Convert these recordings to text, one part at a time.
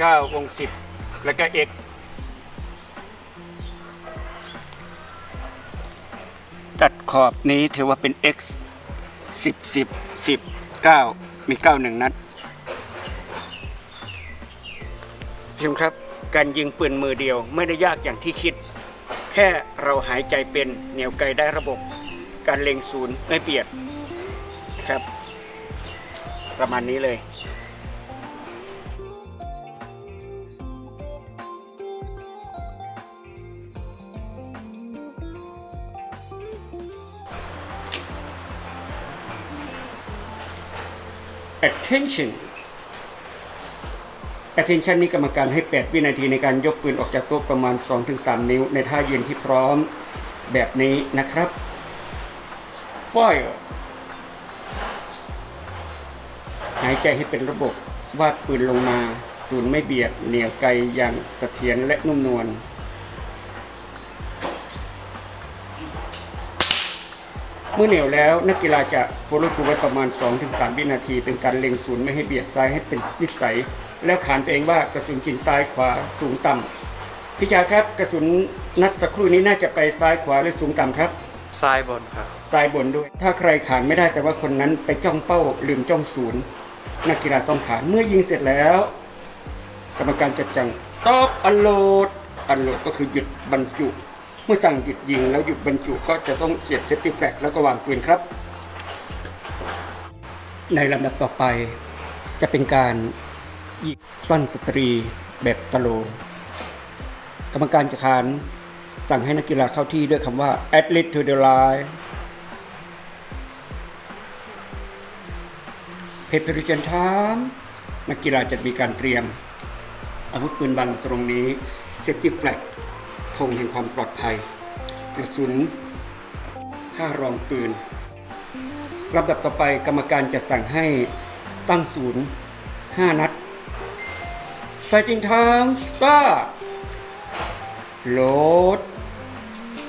9วง10 แล้วก็ x ตัดขอบนี้ถือว่าเป็น x 10 10 10 9 มี 9 1 นัดพี่ชมครับ การยิงปืนมือเดียวไม่ได้ยากอย่างที่คิด แค่เราหายใจเป็นเหนียวไกลได้ระบบ การเล็งศูนย์ไม่เปียดครับ ประมาณนี้เลย attention attention นี่กรรมการให้ 8 วินาทีในการยกปืนออกจากโต๊ะประมาณ 2-3 นิ้ว ในท่ายืนที่พร้อมแบบนี้นะครับ fire หายใจให้เป็นระบบ วาดปืนลงมา ศูนย์ไม่เบียด เหนี่ยวไกลอย่างเสถียรและนุ่มนวล เมื่อเหนียวแล้วนักกีฬาจะ follow through ไว้ประมาณ 2-3 วินาที เป็นการเล็งศูนย์ไม่ให้เบียดซ้ายให้เป็นนิสัย แล้วขานตัวเองว่ากระสุนจินซ้ายขวาสูงต่ำพี่จาครับกระสุนนัดสักครู่นี้น่าจะไปซ้ายขวาหรือสูงต่ำครับซ้ายบนครับซ้ายบนด้วย ถ้าใครขานไม่ได้แต่ว่าคนนั้นไปจ้องเป้าลืมจ้องศูนย์นักกีฬาต้องขานเมื่อยิงเสร็จแล้ว กรรมการจะจัง stop unload unload ก็คือหยุดบรรจุ เมื่อสั่งหยุดยิงแล้วหยุดบรรจุก็จะต้องเสียบเซฟตี้แฟลกแล้วก็วางปืนครับ ในลำดับต่อไปจะเป็นการยิงสั้นสตรีแบบสโลว์กรรมการจะขานสั่งให้นักกีฬาเข้าที่ด้วยคำว่า athlete to the line preparation time นักกีฬาจะมีการเตรียม อาวุธปืนบางตรงนี้ safety flag ธงแห่งความปลอดภัย กระสุน5รองปืนลำดับต่อไปกรรมการจะสั่งให้ตั้งศูนย์5นัด Sighting time start โหลด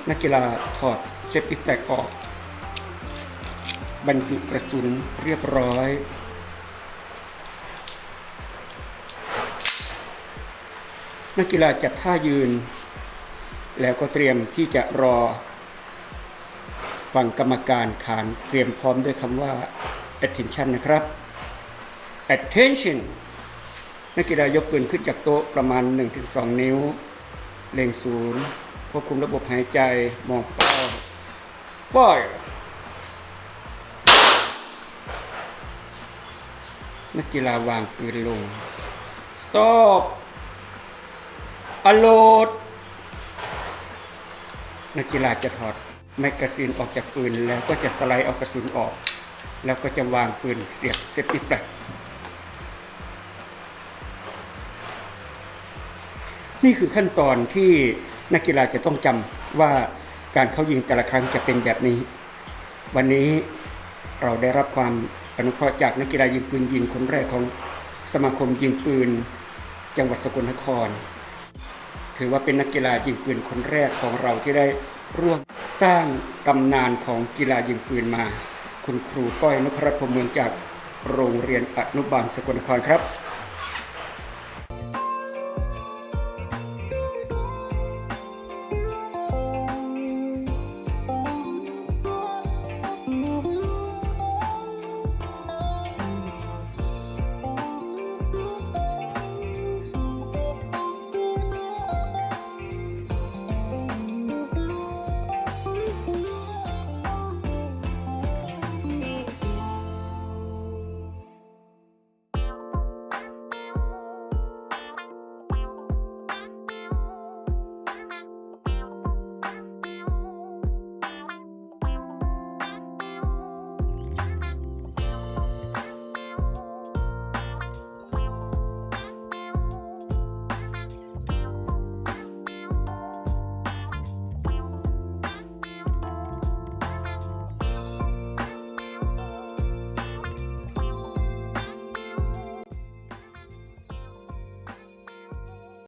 นักกีฬาถอดเซฟตี้แฟกออก บรรจุกระสุนเรียบร้อยนักกีฬาจัดท่ายืน แล้วก็เตรียมที่จะรอฟังกรรมการขานเตรียมพร้อมด้วยคำว่า attention นะครับ attention นักกีฬายกปืนขึ้นจากโต๊ะประมาณ 1-2 นิ้ว เล็งศูนย์ควบคุมระบบหายใจมองเป้า fire นักกีฬาวางปืนลง stop unload นักกีฬาจะถอดแมกกาซีนออกจากปืน แล้วก็จะสไลด์เอากระสุนออก แล้วก็จะวางปืนเสียบเซฟตี้แฟลกนี่คือขั้นตอนที่นักกีฬาจะต้องจำว่าการเข้ายิงแต่ละครั้งจะเป็นแบบนี้ วันนี้เราได้รับความอนุเคราะห์จากนักกีฬายิงปืนยิงคนแรกของสมาคมยิงปืน จังหวัดสกลนคร ถือว่าเป็นนักกีฬายิงปืนคนแรกของเราที่ได้ร่วมสร้างตำนานของกีฬายิงปืนมา คุณครูก้อยนพรัตน์พรมเมืองจากโรงเรียนอนุบาลสกลนครครับ